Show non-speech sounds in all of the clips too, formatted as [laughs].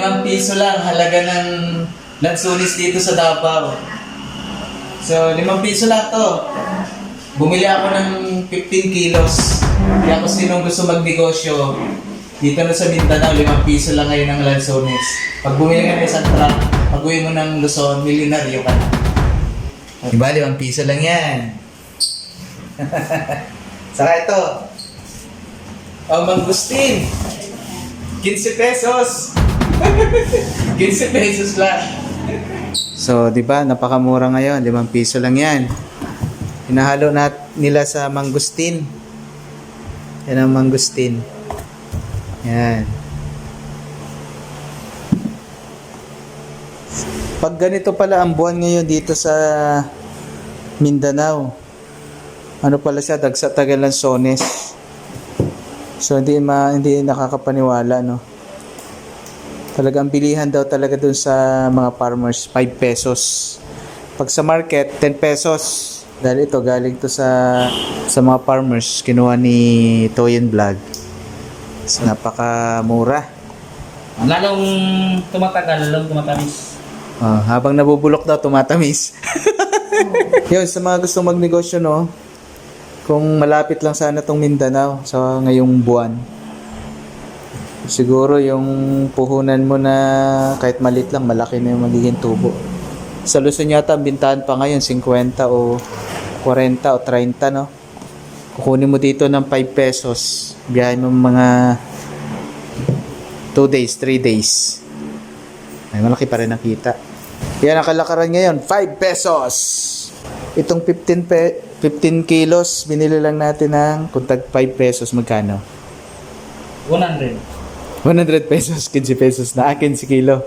limang piso lang halaga ng lansunis dito sa Davao. So, limang piso lang to. Bumili ako ng 15 kilos. Kaya kung sinong gusto magnegosyo, dito na sa Mindanao, limang piso lang ngayon ang lansunis. Pag bumili ka ng isang truck, pag uwi mo ng Luzon, milyonaryo ka na. Diba, limang piso lang yan. [laughs] Saka ito. Oh, mangustin. 15 pesos. 15 pesos lang. So, di ba, napakamura ngayon. 5 piso lang yan. Hinahalo na nila sa mangustin. Yan ang mangustin. Yan. Pag ganito pala ang buwan ngayon dito sa Mindanao, ano pala siya, dagsa Tagalanzones. So hindi ma hindi nakakapaniwala no. Talagang bilihan daw talaga dun sa mga farmers 5 pesos. Pag sa market 10 pesos. Dahil ito galing to sa sa mga farmers kinuha ni Toyen Vlog. So, napakamura. Lalong tumatagal, lalong tumatamis. Ah, habang nabubulok daw tumatamis. [laughs] Yun, sa mga gustong magnegosyo no, kung malapit lang sana tong Mindanao sa ngayong buwan. Siguro yung puhunan mo na kahit malit lang, malaki na yung magiging tubo. Sa Luzon yata, ang bintahan pa ngayon, 50 o 40 o 30, no? Kukunin mo dito ng 5 pesos. Biyahin mo mga 2 days, 3 days. Ay, malaki pa rin ang kita. Yan ang kalakaran ngayon, 5 pesos. Itong 15 pe 15 kilos, binili lang natin ng kung tag 5 pesos, magkano? 100. 100 pesos, 15 pesos na akin si kilo.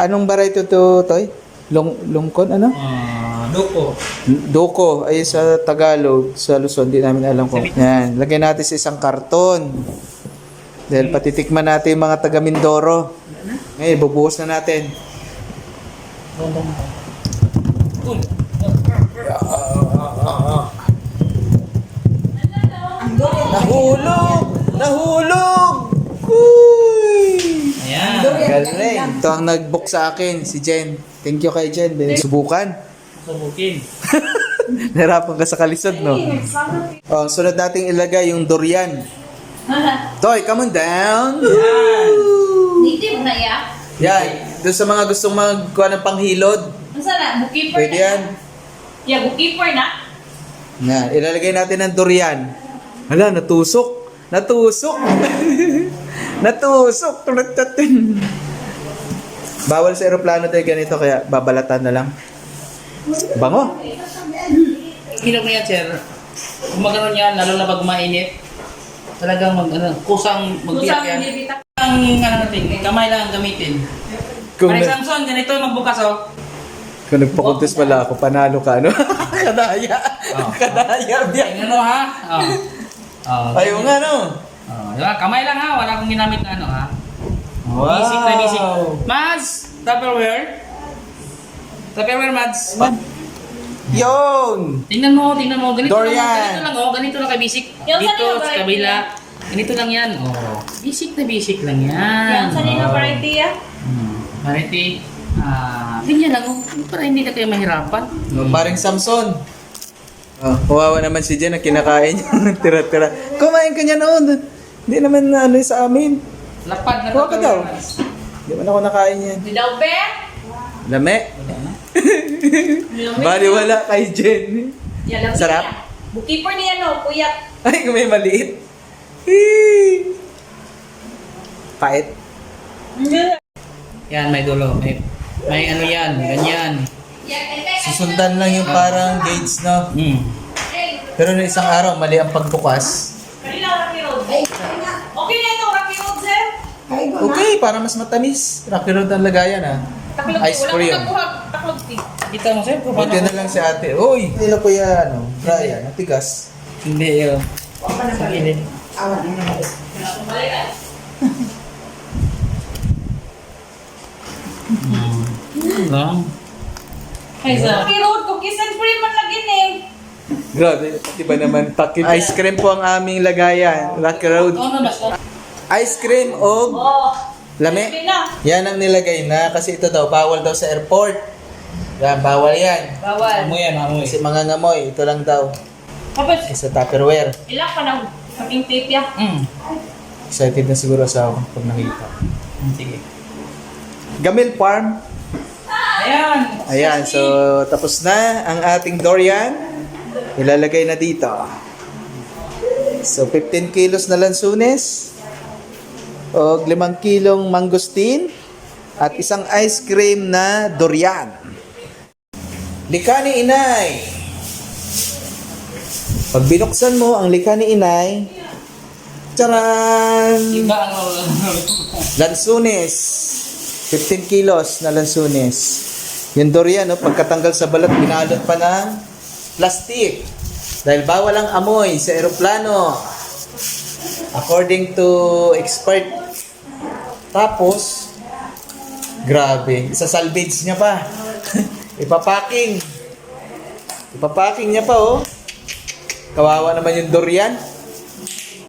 Anong variety to, Toy? Long, longkon, ano? Ah, duko. Doko, ay sa Tagalog, sa Luzon, di namin alam kung. Yan, lagyan natin sa isang karton. Dahil patitikman natin yung mga taga Mindoro. Ngayon, bubuhos na natin. Nahulog! Nahulog! Galing. Ito ang nag-book sa akin, si Jen. Thank you kay Jen. Dahil subukan. Subukin. [laughs] Nahirapan ka sa kalisod, no? Oh, sunod nating ilagay yung durian. [laughs] Toy, come on down! Native na ya. Yan. Doon sa mga gustong magkuha ng panghilod, Ang sana, bookkeeper pwede na. yan. Yeah, bookkeeper na. Yan. Ilalagay natin ng durian. Hala, natusok. Natusok. [laughs] natusok. Bawal sa aeroplano tayo ganito, kaya babalatan na lang. Bango. Kilo mo yan, sir. Kung magano yan, lalo na pag mainit, talagang mag, ano, kusang magbiyak Kusang yan. bibita. Ang ano natin, kamay lang ang gamitin. Kung, Pare na, Samson, ganito yung magbukas, oh. kung nagpakontes pala ako, panalo ka, ano? [laughs] Kadaya. Oh. Kadaya. Tingnan mo, ha? Oh. Oh, Ayaw nga, no? Oh, diba? Kamay lang ha, wala akong ginamit na ano ha. Wow. Basic na basic. Mads, Tupperware. Tupperware, Mads. Yun! Tingnan mo, tingnan mo. Ganito Dorian. lang, ganito lang, oh. Ganito lang ka-basic. Yung Dito, kanina sa kabila. yan. Ganito lang yan. Oh. Basic na basic lang yan. Yan, sa nila Oh. variety ya. Hmm. Variety. Ah, ganyan lang, oh. Para hindi na kayo mahirapan. No, paring Samson. Oh, kawawa naman si Jen na kinakain [laughs] niya. Tira-tira. Kumain ka niya noon. Hindi naman na ano sa amin. Lapad na Kuha ka daw. Hindi man ako nakain yan. Di daw, be? Lame. Bali wala kay Jen. Yan lang Sarap? niya. Bookkeeper niya, no? Kuya. Ay, kung may maliit. Hee. Pait. Yan, may dulo. May, may ano yan, ganyan. Susundan lang yung parang gauge, no? Hmm. Pero na isang araw, mali ang pagbukas. Okay na ito, Rocky Road, sir. Okay, para mas matamis. Rocky Road ang lagayan, ah. Taklog, Ice wala cream. ko nagbuhag. Taklog, ti. Kita mo, sir, kung Buti na lang si ate. Uy! Nila ko yan, ano? Brian, natigas. Hindi, yun. Sa gilid. Hmm. Lang. Ay, sa Rocky Road, cookies and cream man lagi ni. Grabe, iba naman takip. Ice cream po ang aming lagayan. Rocky Road. Basta. Ice cream o Oh. na. Yan ang nilagay na kasi ito daw bawal daw sa airport. Yan, bawal yan. Bawal. Amoy yan, amoy. Kasi mga ngamoy, ito lang daw. Tapos, Sa Tupperware. ilang pa ng kaming tape ya. Mm. Excited na siguro sa ako pag nakita. Mm, Sige. Gamil Farm. Ayan. Ayan, so tapos na ang ating durian. Ilalagay na dito. So 15 kilos na lansunes. O 5 kilong mangosteen. At isang ice cream na durian. Lika ni inay. Pag binuksan mo ang lika ni inay, Charan! Iba ano. Lansunes. 15 kilos na lansunes. Yung durian, no, pagkatanggal sa balat, binalot pa ng plastic. Dahil bawal ang amoy sa eroplano. According to expert. Tapos, grabe, isa-salvage niya pa. [laughs] Ipapaking. Ipapaking niya pa, oh. Kawawa naman yung durian.